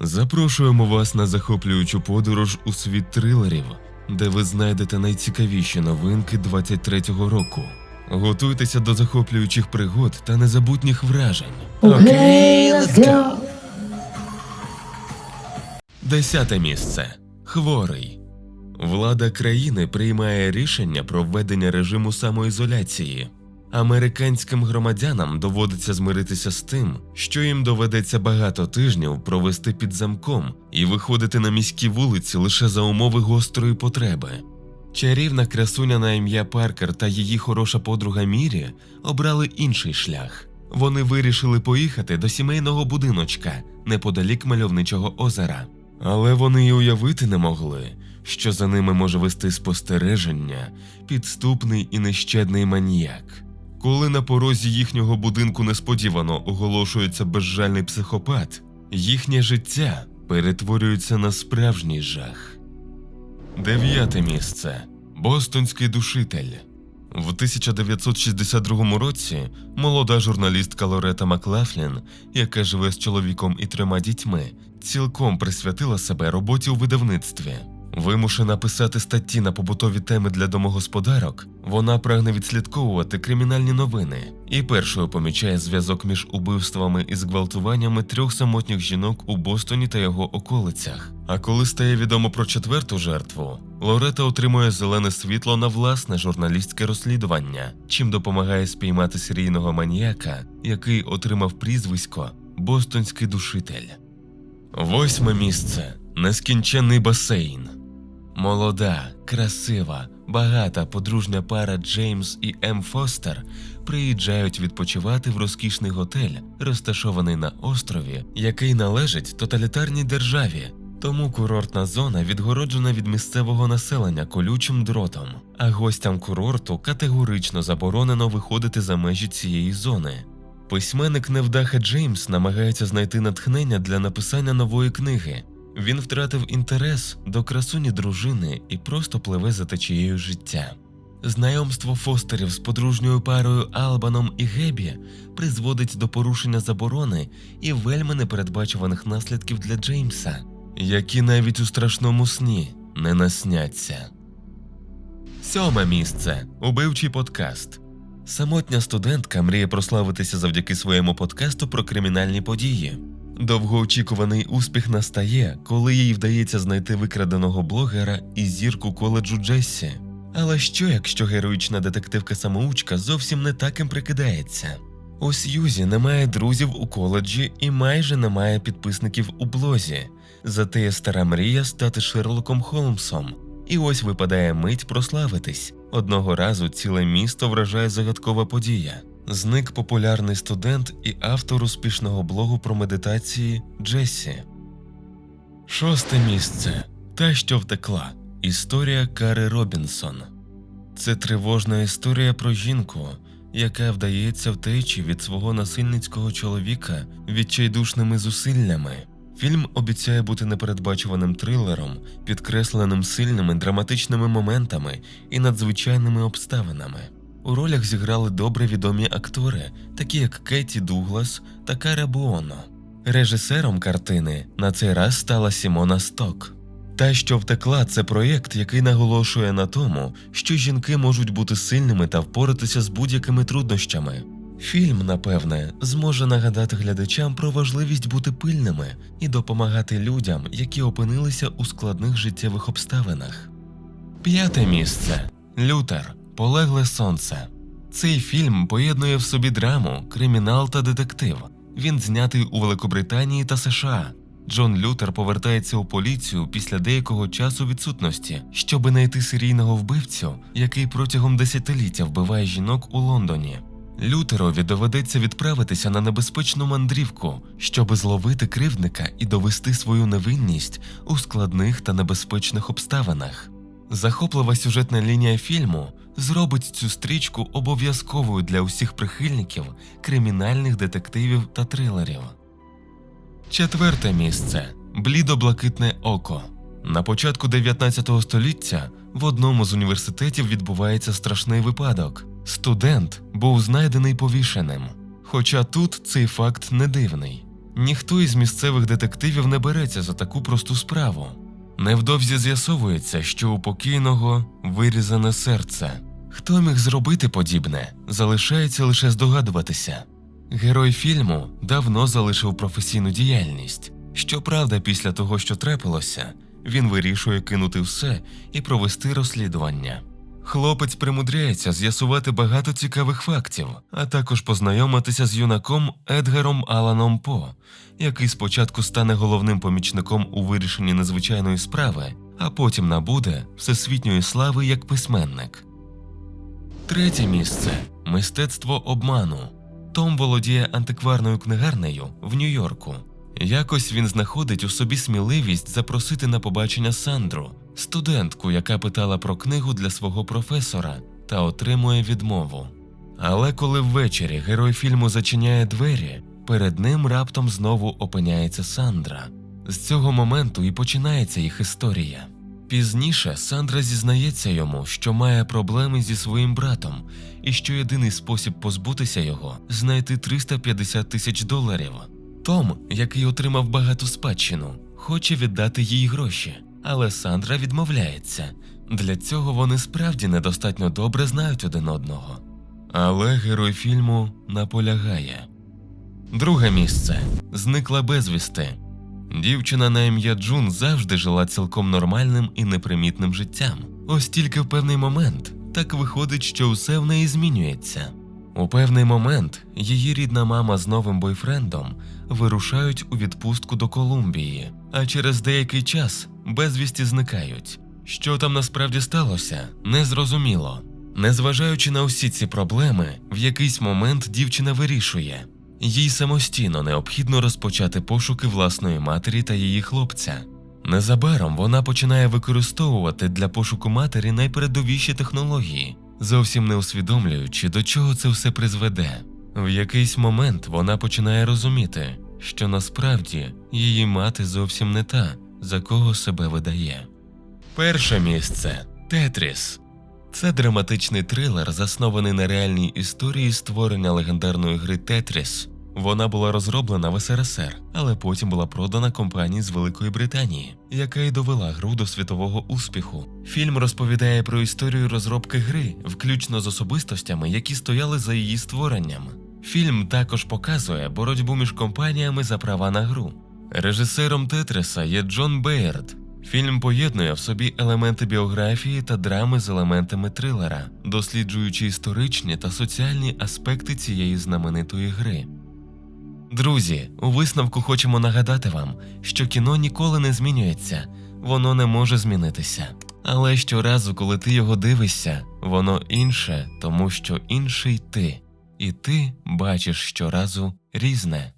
Запрошуємо вас на захоплюючу подорож у світ трилерів, де ви знайдете найцікавіші новинки 23-го року. Готуйтеся до захоплюючих пригод та незабутніх вражень. Okay, let's go. Десяте місце. Хворий. Влада країни приймає рішення про введення режиму самоізоляції. Американським громадянам доводиться змиритися з тим, що їм доведеться багато тижнів провести під замком і виходити на міські вулиці лише за умови гострої потреби. Чарівна красуня на ім'я Паркер та її хороша подруга Мірі обрали інший шлях. Вони вирішили поїхати до сімейного будиночка неподалік мальовничого озера. Але вони й уявити не могли, що за ними може вести спостереження підступний і нещадний маніяк. Коли на порозі їхнього будинку несподівано оголошується безжальний психопат, їхнє життя перетворюється на справжній жах. Дев'яте місце Бостонський душитель. В 1962 році молода журналістка Лорета Маклафлін, яка живе з чоловіком і трьома дітьми, цілком присвятила себе роботі у видавництві. Вимушена писати статті на побутові теми для домогосподарок, вона прагне відслідковувати кримінальні новини і першою помічає зв'язок між убивствами і зґвалтуваннями трьох самотніх жінок у Бостоні та його околицях. А коли стає відомо про четверту жертву, Лорета отримує зелене світло на власне журналістське розслідування, чим допомагає спіймати серійного маніяка, який отримав прізвисько Бостонський душитель. Восьме місце нескінченний басейн. Молода, красива, багата подружня пара Джеймс і Ем Фостер приїжджають відпочивати в розкішний готель, розташований на острові, який належить тоталітарній державі. Тому курортна зона відгороджена від місцевого населення колючим дротом, а гостям курорту категорично заборонено виходити за межі цієї зони. Письменник невдаха Джеймс намагається знайти натхнення для написання нової книги. Він втратив інтерес до красуні дружини і просто пливе за течією життя. Знайомство Фостерів з подружньою парою Албаном і Гебі призводить до порушення заборони і вельми непередбачуваних наслідків для Джеймса, які навіть у страшному сні не насняться. Сьоме місце убивчий подкаст. Самотня студентка мріє прославитися завдяки своєму подкасту про кримінальні події. Довгоочікуваний успіх настає, коли їй вдається знайти викраденого блогера і зірку коледжу Джессі. Але що, якщо героїчна детективка самоучка зовсім не таким прикидається? У Сьюзі немає друзів у коледжі і майже немає підписників у блозі. Зате є стара мрія стати Шерлоком Холмсом. І ось випадає мить прославитись. Одного разу ціле місто вражає загадкова подія. Зник популярний студент і автор успішного блогу про медитації Джессі. Шосте місце. Та, що втекла. Історія Кари Робінсон. Це тривожна історія про жінку, яка вдається втечі від свого насильницького чоловіка відчайдушними зусиллями. Фільм обіцяє бути непередбачуваним трилером, підкресленим сильними драматичними моментами і надзвичайними обставинами. У ролях зіграли добре відомі актори, такі як Кеті Дуглас та Кара Буоно. Режисером картини на цей раз стала Сімона Сток. Та, що втекла, це проєкт, який наголошує на тому, що жінки можуть бути сильними та впоратися з будь-якими труднощами. Фільм, напевне, зможе нагадати глядачам про важливість бути пильними і допомагати людям, які опинилися у складних життєвих обставинах. П'яте місце Лютер. Полегле сонце. Цей фільм поєднує в собі драму, кримінал та детектив. Він знятий у Великобританії та США. Джон Лютер повертається у поліцію після деякого часу відсутності, щоби знайти серійного вбивцю, який протягом десятиліття вбиває жінок у Лондоні. Лютерові доведеться відправитися на небезпечну мандрівку, щоби зловити кривдника і довести свою невинність у складних та небезпечних обставинах. Захоплива сюжетна лінія фільму зробить цю стрічку обов'язковою для усіх прихильників кримінальних детективів та трилерів. Четверте місце блідо-блакитне око. На початку 19 століття в одному з університетів відбувається страшний випадок. Студент був знайдений повішеним. Хоча тут цей факт не дивний. Ніхто із місцевих детективів не береться за таку просту справу. Невдовзі з'ясовується, що у покійного вирізане серце. Хто міг зробити подібне, залишається лише здогадуватися. Герой фільму давно залишив професійну діяльність. Щоправда, після того, що трапилося, він вирішує кинути все і провести розслідування. Хлопець примудряється з'ясувати багато цікавих фактів, а також познайомитися з юнаком Едгаром Аланом По, який спочатку стане головним помічником у вирішенні незвичайної справи, а потім набуде всесвітньої слави як письменник. Третє місце мистецтво обману. Том володіє антикварною книгарнею в Нью-Йорку. Якось він знаходить у собі сміливість запросити на побачення Сандру, студентку, яка питала про книгу для свого професора, та отримує відмову. Але коли ввечері герой фільму зачиняє двері, перед ним раптом знову опиняється Сандра. З цього моменту і починається їх історія. Пізніше Сандра зізнається йому, що має проблеми зі своїм братом, і що єдиний спосіб позбутися його знайти 350 тисяч доларів. Том, який отримав багату спадщину, хоче віддати їй гроші, але Сандра відмовляється. Для цього вони справді недостатньо добре знають один одного. Але герой фільму наполягає. Друге місце зникла безвісти. Дівчина на ім'я Джун завжди жила цілком нормальним і непримітним життям. Ось тільки в певний момент так виходить, що усе в неї змінюється. У певний момент її рідна мама з новим бойфрендом вирушають у відпустку до Колумбії, а через деякий час безвісті зникають. Що там насправді сталося, незрозуміло. Незважаючи на усі ці проблеми, в якийсь момент дівчина вирішує, їй самостійно необхідно розпочати пошуки власної матері та її хлопця. Незабаром вона починає використовувати для пошуку матері найпередовіші технології, зовсім не усвідомлюючи, до чого це все призведе. В якийсь момент вона починає розуміти, що насправді її мати зовсім не та, за кого себе видає. Перше місце Тетріс. Це драматичний трилер, заснований на реальній історії створення легендарної гри Тетріс. Вона була розроблена в СРСР, але потім була продана компанії з Великої Британії, яка й довела гру до світового успіху. Фільм розповідає про історію розробки гри, включно з особистостями, які стояли за її створенням. Фільм також показує боротьбу між компаніями за права на гру. Режисером Тетриса є Джон Бейерд. Фільм поєднує в собі елементи біографії та драми з елементами трилера, досліджуючи історичні та соціальні аспекти цієї знаменитої гри. Друзі, у висновку хочемо нагадати вам, що кіно ніколи не змінюється, воно не може змінитися. Але щоразу, коли ти його дивишся, воно інше, тому що інший ти, і ти бачиш щоразу різне.